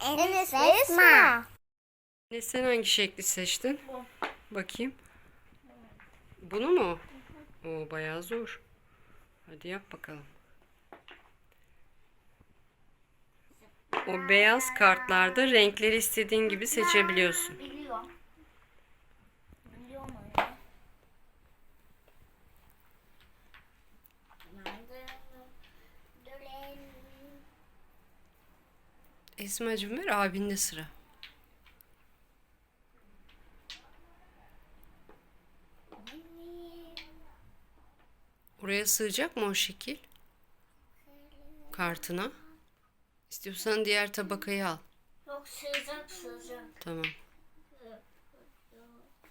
Enes Esma. Ne sen hangi şekli seçtin? Bakayım. Bunu mu? O bayağı zor. Hadi yap bakalım. O beyaz kartlarda renkleri istediğin gibi seçebiliyorsun. Biliyor. Biliyor mu öyle? Nerede? Dölen. Esma'cığım ver abinde sıra. Oraya sığacak mı o şekil? Kartına. İstiyorsan diğer tabakayı al. Yok sığacak sığacak. Tamam.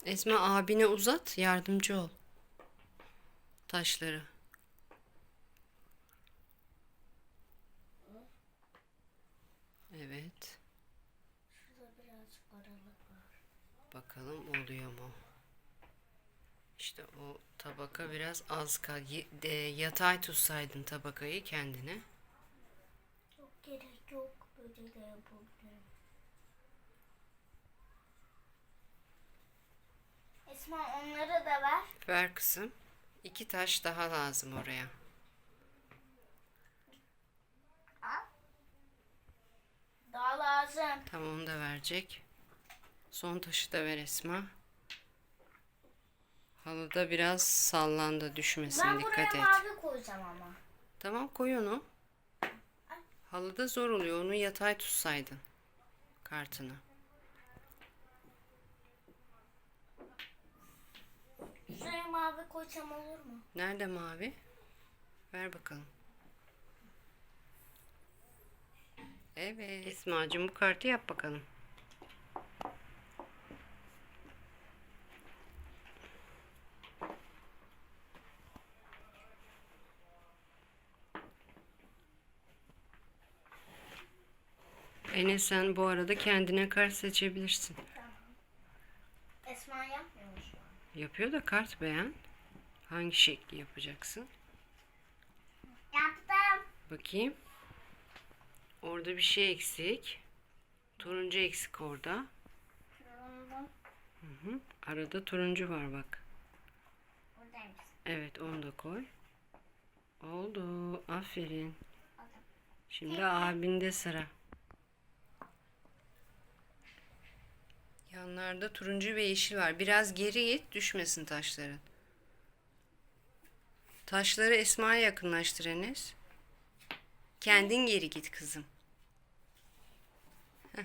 Esma abine uzat, yardımcı ol. Taşları. Evet. Şurada birazcık aralık var. Bakalım oluyor mu? İşte o tabaka biraz az kal. Yatay tutsaydın tabakayı kendine. Yok gerek yok. Böyle de yapabilirim. Esma onları da ver. Ver kızım. İki taş daha lazım oraya. Daha lazım. Tamam onu da verecek. Son taşı da ver Esma. Halıda biraz sallandı düşmesin Ben dikkat buraya et. mavi koyacağım ama. Tamam koy onu. Halıda zor oluyor. Onu yatay tutsaydın. Kartını. Şuraya mavi koysam olur mu? Nerede mavi? Ver bakalım. Evet. Esma'cığım bu kartı yap bakalım. Enes sen bu arada kendine kart seçebilirsin. Esma yapmıyor mu şu an? Yapıyor da kart beğen. Hangi şekli yapacaksın? Yaptım. Bakayım. Orada bir şey eksik. Turuncu eksik orada. Hı hı. Arada turuncu var bak. Buradaymış. Evet onu da koy. Oldu. Aferin. Şimdi abinde sıra. Yanlarda turuncu ve yeşil var. Biraz geri git düşmesin taşların. Taşları Esma'ya yakınlaştır Enes. Kendin geri git kızım. Heh.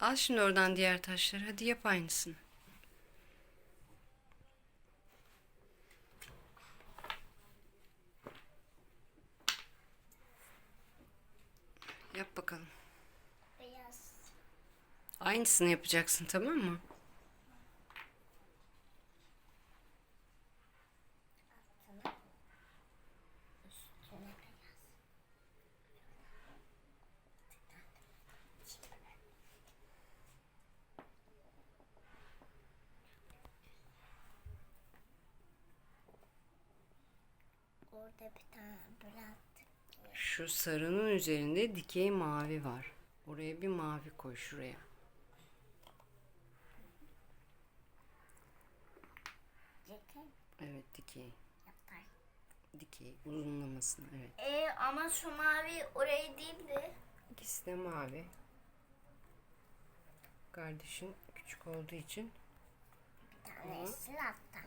Al şimdi oradan diğer taşları. Hadi yap aynısını. Yap bakalım. Beyaz. Aynısını yapacaksın tamam mı? Üstüne beyaz. Orada bir tane bıraktık. Şu sarının üzerinde dikey mavi var. Oraya bir mavi koy şuraya. Evet dikey. yapar. Dikey uzunlamasına evet. Ee, ama şu mavi oraya değil de. İkisi de mavi. Kardeşin küçük olduğu için Bir tanesi hatta.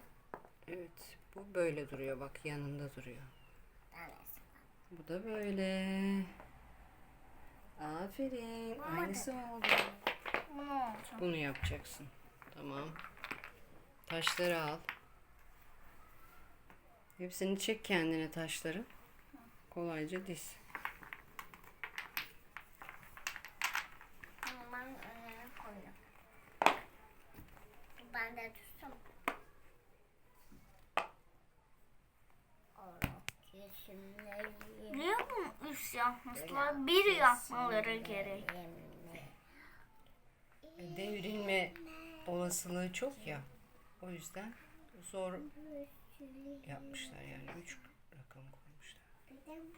evet bu böyle duruyor bak yanında duruyor. Bir tanesi. Bu da böyle. Aferin. Aynısı oldu. Bunu olacak. Bunu yapacaksın. Tamam. Taşları al. Hepsini çek kendine taşları. Kolayca diz. Bunu ben önüne koydum. Ben de düştüm. Niye üst yapmışlar? Bir yapmaları gerek. Devrilme olasılığı çok ya. O yüzden zor yapmışlar yani. Üç, Neden buyur?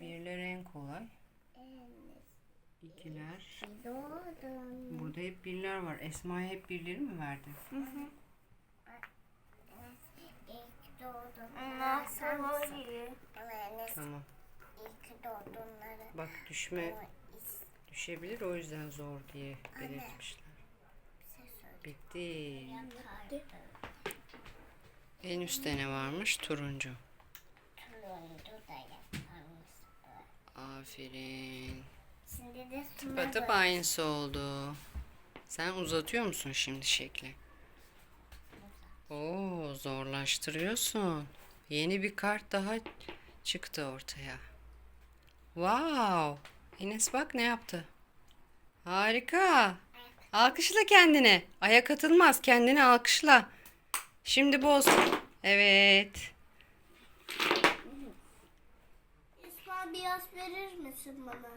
Birler en kolay. İkiler. Burada hep birler var. Esma'ya hep birleri mi verdin? İlk doğdun. Nasıl oluyor? Tamam. İlk doğdunları. Bak düşme düşebilir o yüzden zor diye belirtmişler. şey söyle. Bitti. En üstte ne varmış? Turuncu. Turuncu da yaparmış. Aferin. Şimdi de Batıp aynısı oldu. Sen uzatıyor musun şimdi şekli? Oo zorlaştırıyorsun. Yeni bir kart daha çıktı ortaya. Wow! Enes bak ne yaptı? Harika. Alkışla kendini. Ayak atılmaz. Kendini alkışla. Şimdi boz. Evet. İsmail biraz verir misin bana?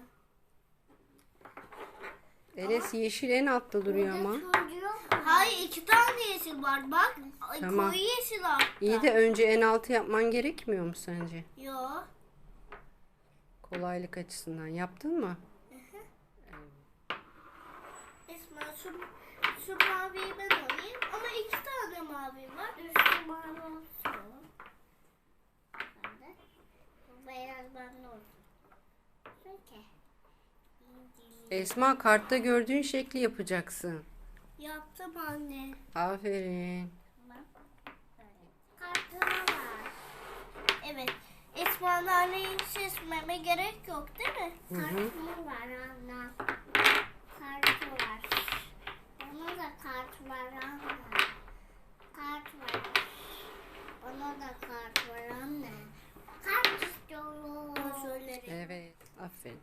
Enes yeşil en altta duruyor ama. Hayır iki tane yeşil var bak. Tamam. Koyu yeşil altta. İyi de önce en altı yapman gerekmiyor mu sence? Yo. Kolaylık açısından yaptın mı? İsmail şu, şu maviyi ben alayım ama iki tane mavi var. Üstü mavi olsun. Bende. Bu beyaz bende olsun. Peki. Esma kartta gördüğün şekli yapacaksın. Yaptım anne. Aferin. Kartına var. Evet. İsmail anneyi seçmeme gerek yok değil mi? Kartımı var anne. Kartı var. Ona da kart var anne. Kart var. Ona da kart var anne. Kart istiyorum. Söylerim. Evet. Aferin.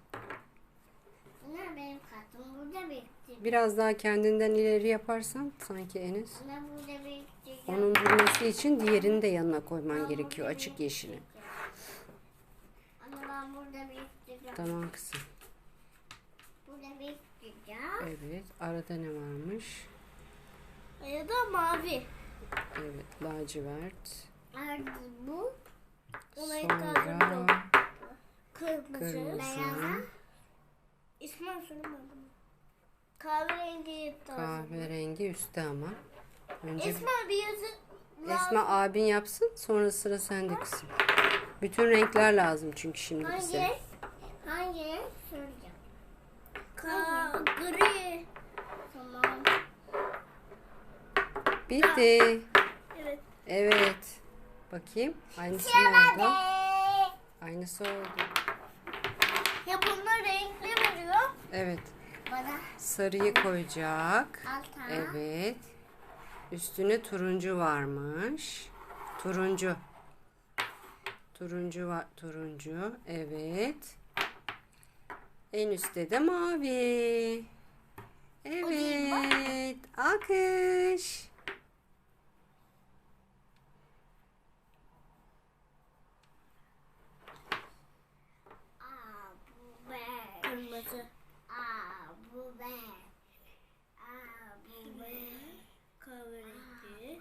Bunlar benim kartım. Burada bekliyor. Biraz daha kendinden ileri yaparsan sanki Enes. Bunlar burada bekliyor. Onun durması için diğerini de yanına koyman gerekiyor. Açık yeşili. Burada. Tamam kızım. Burada bekleyeceğim. Evet. Arada ne varmış? Ya da mavi. Evet. Lacivert. Nerede bu? Sonra Kırmızı. kırmızı. Beyaz. İsmail soramadım. Kahverengi üstte ama. Önce İsmail bir yazı. Esma abin yapsın. Sonra sıra sende kızım. Bütün renkler lazım çünkü şimdi bize. Hangi? Hangi? Soracağım. Ka gri. Tamam. Bitti. Evet. Evet. Bakayım. Aynısı mı oldu? Aynısı oldu. Ya bunlar renkli veriyor. Evet. Bana Sarıyı koyacak. alta. Evet. Üstüne turuncu varmış. Turuncu. Turuncu var. Turuncu. Evet. En üstte de mavi. Evet. Alkış. Aa bu ben. Kırmızı. Aa bu ben. Aa bu ben. Kahverengi.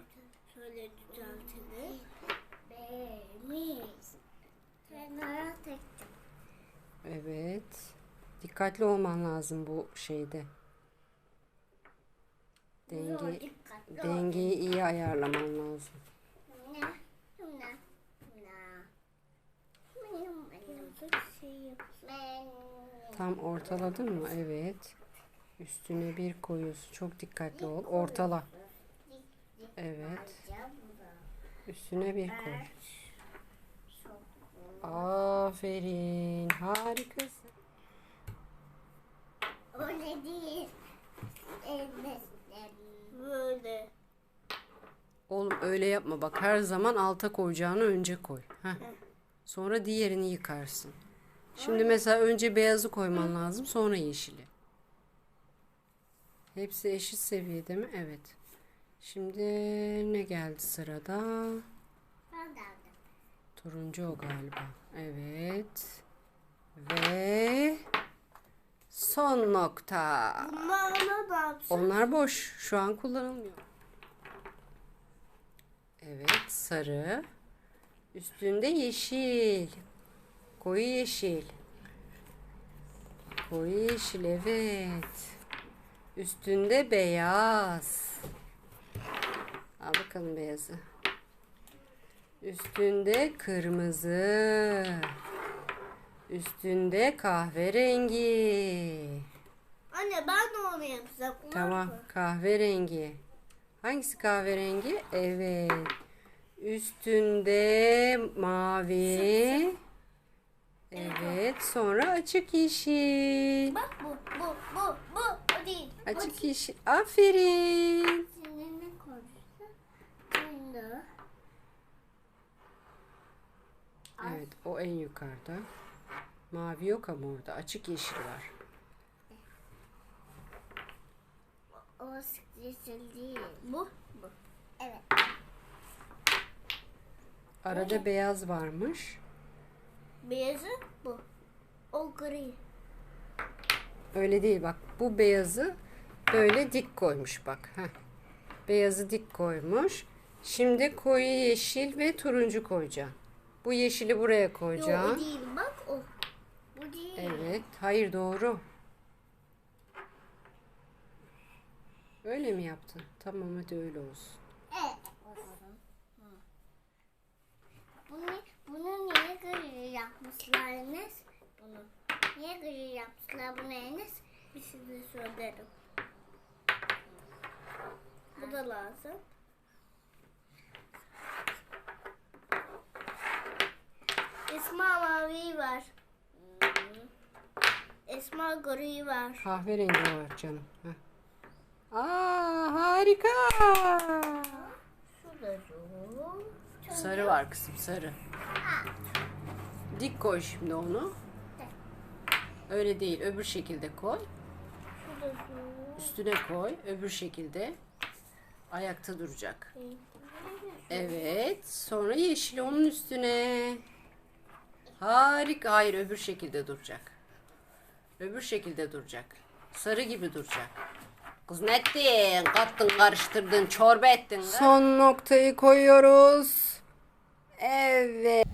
Şöyle düzeltelim. Beğenmiş. Kenara tektim. Evet. Dikkatli olman lazım bu şeyde. Denge, dengeyi iyi ayarlaman lazım. Tam ortaladın mı? Evet. Üstüne bir koyuyorsun. Çok dikkatli ol. Ortala. Evet. Üstüne bir koy. Aferin. Harikasın. Öyle değil. Böyle. Oğlum öyle yapma. Bak her zaman alta koyacağını önce koy. Heh. Sonra diğerini yıkarsın. Şimdi mesela önce beyazı koyman lazım. Sonra yeşili. Hepsi eşit seviyede mi? Evet. Şimdi ne geldi sırada? Turuncu o galiba. Evet. Ve son nokta. Onlar boş. Şu an kullanılmıyor. Evet, sarı. Üstünde yeşil. Koyu yeşil. Koyu yeşil evet. Üstünde beyaz. Al bakalım beyazı. Üstünde kırmızı. Üstünde kahverengi. Anne ben de onu yapacağım. Tamam, mu? kahverengi. Hangisi kahverengi? Evet. Üstünde mavi. Evet, sonra açık yeşil. Bak bu, bu, bu, bu, o değil. Açık yeşil. Aferin. Şimdi ne koyacağız? Şimdi. Evet, o en yukarıda. Mavi yok ama orada. Açık yeşil var. O yeşil değil. Bu, bu. Evet. Arada beyaz varmış. Beyazı bu. O gri. Öyle değil bak. Bu beyazı böyle dik koymuş bak. Heh. Beyazı dik koymuş. Şimdi koyu yeşil ve turuncu koyacağım. Bu yeşili buraya Yok koyacağım. değil bak değil. Evet. Hayır doğru. Öyle mi yaptın? Tamam hadi öyle olsun. Bunu, bunu niye gri yapmışlar Enes? Bunu. Niye gri yapmışlar bunu Enes? Bir de söylerim. Bu da lazım. Esma mavi var. Esma gri var. Kahverengi var canım. Heh. Aa harika. Şu da yok. Sarı var kızım sarı. Dik koy şimdi onu. Öyle değil öbür şekilde koy. Şu. Üstüne koy. Öbür şekilde ayakta duracak. Evet. Sonra yeşil onun üstüne. Harika. Hayır öbür şekilde duracak. Öbür şekilde duracak. Sarı gibi duracak. Kız ne ettin? Kattın karıştırdın çorba ettin. Son noktayı koyuyoruz. Evet.